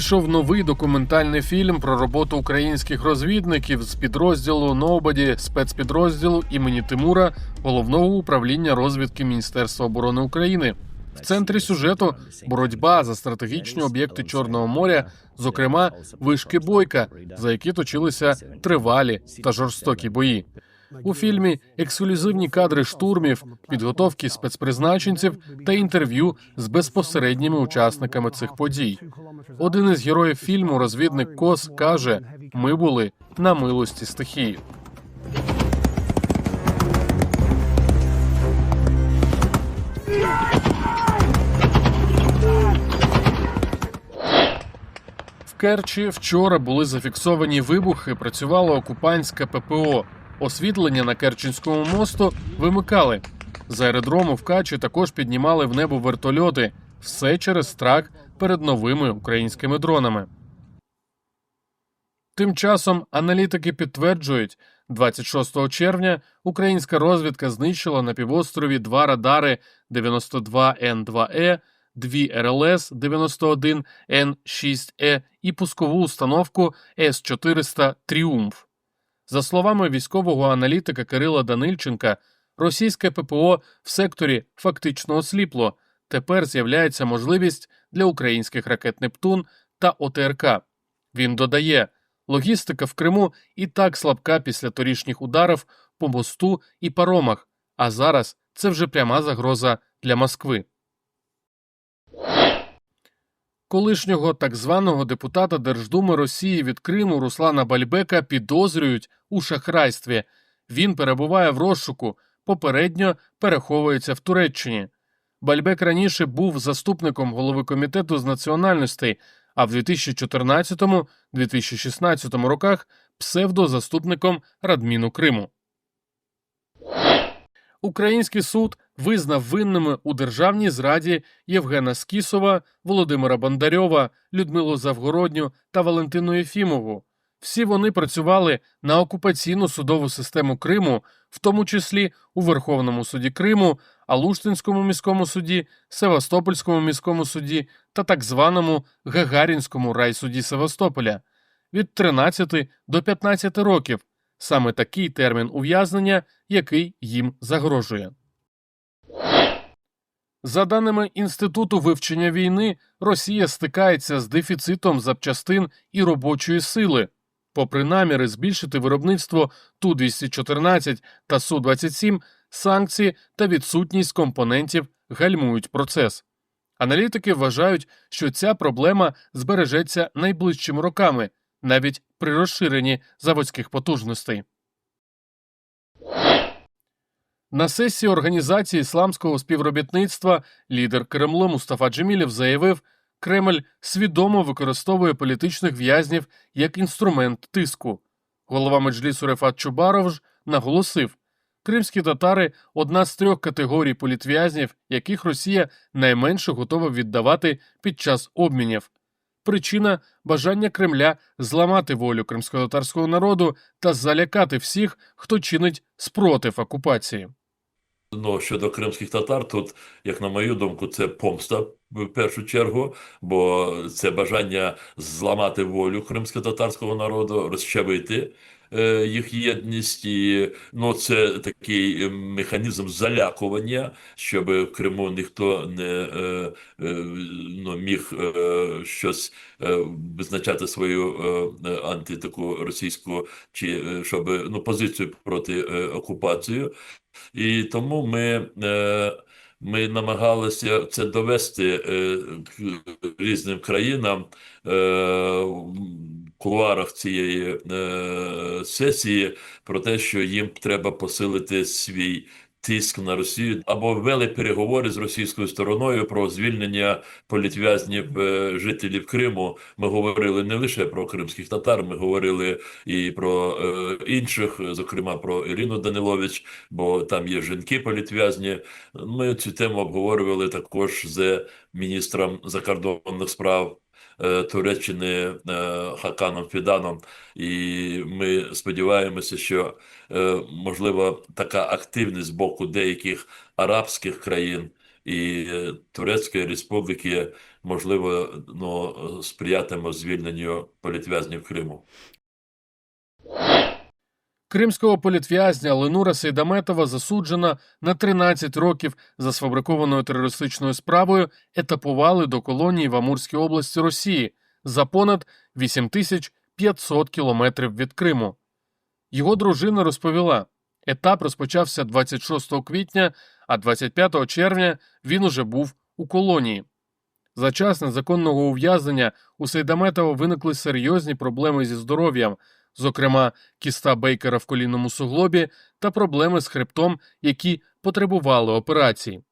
Вийшов новий документальний фільм про роботу українських розвідників з підрозділу Нободі спецпідрозділу імені Тимура головного управління розвідки Міністерства оборони України. В центрі сюжету боротьба за стратегічні об'єкти Чорного моря, зокрема вишки Бойка, за які точилися тривалі та жорстокі бої. У фільмі ексклюзивні кадри штурмів, підготовки спецпризначенців та інтерв'ю з безпосередніми учасниками цих подій. Один із героїв фільму, розвідник Кос, каже: ми були на милості стихії. В Керчі вчора були зафіксовані вибухи. Працювало окупантське ППО. Освітлення на Керченському мосту вимикали. З аеродрому в Качі також піднімали в небо вертольоти. Все через страх перед новими українськими дронами. Тим часом аналітики підтверджують, 26 червня українська розвідка знищила на півострові два радари 92Н2Е, дві РЛС 91Н6Е і пускову установку С-400 Тріумф. За словами військового аналітика Кирила Данильченка, російське ППО в секторі фактично осліпло. Тепер з'являється можливість для українських ракет Нептун та ОТРК. Він додає, логістика в Криму і так слабка після торішніх ударів по мосту і паромах, а зараз це вже пряма загроза для Москви. Колишнього так званого депутата Держдуми Росії від Криму Руслана Бальбека підозрюють у шахрайстві. Він перебуває в розшуку, попередньо переховується в Туреччині. Бальбек раніше був заступником голови комітету з національностей, а в 2014-2016 роках псевдозаступником Радміну Криму. Український суд визнав винними у державній зраді Євгена Скісова, Володимира Бондарьова, Людмилу Завгородню та Валентину Єфімову. Всі вони працювали на окупаційну судову систему Криму, в тому числі у Верховному суді Криму, Алуштинському міському суді, Севастопольському міському суді та так званому Гагарінському райсуді Севастополя від 13 до 15 років. Саме такий термін ув'язнення, який їм загрожує. За даними Інституту вивчення війни, Росія стикається з дефіцитом запчастин і робочої сили. Попри наміри збільшити виробництво Ту-214 та Су-27, санкції та відсутність компонентів гальмують процес. Аналітики вважають, що ця проблема збережеться найближчими роками, навіть при розширенні заводських потужностей. На сесії Організації ісламського співробітництва лідер Кремлу Мустафа Джемілєв заявив, Кремль свідомо використовує політичних в'язнів як інструмент тиску. Голова меджлісу Рефат Чубаров ж наголосив, кримські татари одна з трьох категорій політв'язнів, яких Росія найменше готова віддавати під час обмінів. Причина бажання Кремля зламати волю кримськотатарського народу та залякати всіх, хто чинить спротив окупації. Ну, щодо кримських татар, тут, як на мою думку, це помста в першу чергу, бо це бажання зламати волю кримсько-татарського народу, розчавити е, їх єдність, і ну, це такий е, механізм залякування, щоб в Криму ніхто не е, е, ну, міг е, щось е, визначати свою е, антитаку російську, чи е, щоб ну, позицію проти е, окупації. І тому ми, е, ми намагалися це довести е, різним країнам е, в куларах цієї сесії про те, що їм треба посилити свій тиск на Росію або ввели переговори з російською стороною про звільнення політв'язнів е, жителів Криму. Ми говорили не лише про кримських татар, ми говорили і про е, інших, зокрема про Ірину Данилович, бо там є жінки політв'язні. Ми цю тему обговорювали також з міністром закордонних справ. Е, Туреччини е, Хаканом Фіданом, і ми сподіваємося, що е, можливо така активність з боку деяких арабських країн і Турецької Республіки, можливо, ну, сприятиме звільненню політв'язнів Криму. Кримського політв'язня Ленура Сейдаметова засуджена на 13 років за сфабрикованою терористичною справою етапували до колонії в Амурській області Росії за понад 8500 кілометрів від Криму. Його дружина розповіла, етап розпочався 26 квітня, а 25 червня він уже був у колонії. За час незаконного ув'язнення у Сейдаметова виникли серйозні проблеми зі здоров'ям, зокрема кіста Бейкера в колінному суглобі та проблеми з хребтом, які потребували операції.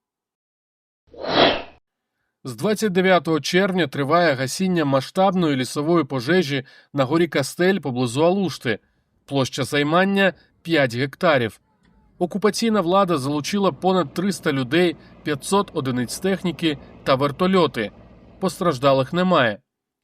З 29 червня триває гасіння масштабної лісової пожежі на горі Кастель поблизу Алушти. Площа займання 5 гектарів. Окупаційна влада залучила понад 300 людей, 500 одиниць техніки та вертольоти. Постраждалих немає.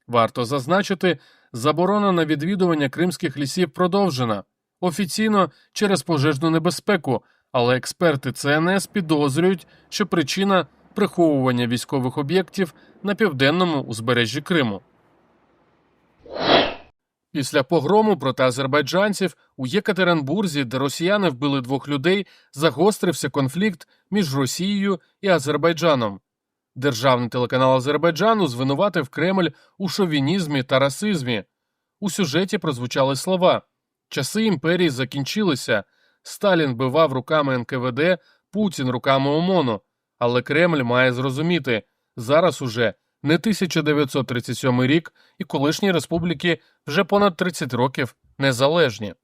Варто зазначити, заборона на відвідування кримських лісів продовжена офіційно через пожежну небезпеку, але експерти ЦНС підозрюють, що причина приховування військових об'єктів на південному узбережжі Криму. Після погрому проти азербайджанців у Єкатеринбурзі, де росіяни вбили двох людей, загострився конфлікт між Росією і Азербайджаном. Державний телеканал Азербайджану звинуватив Кремль у шовінізмі та расизмі. У сюжеті прозвучали слова: часи імперії закінчилися. Сталін бивав руками НКВД, Путін руками ОМОНу. Але Кремль має зрозуміти зараз уже не 1937 рік, і колишні республіки вже понад 30 років незалежні.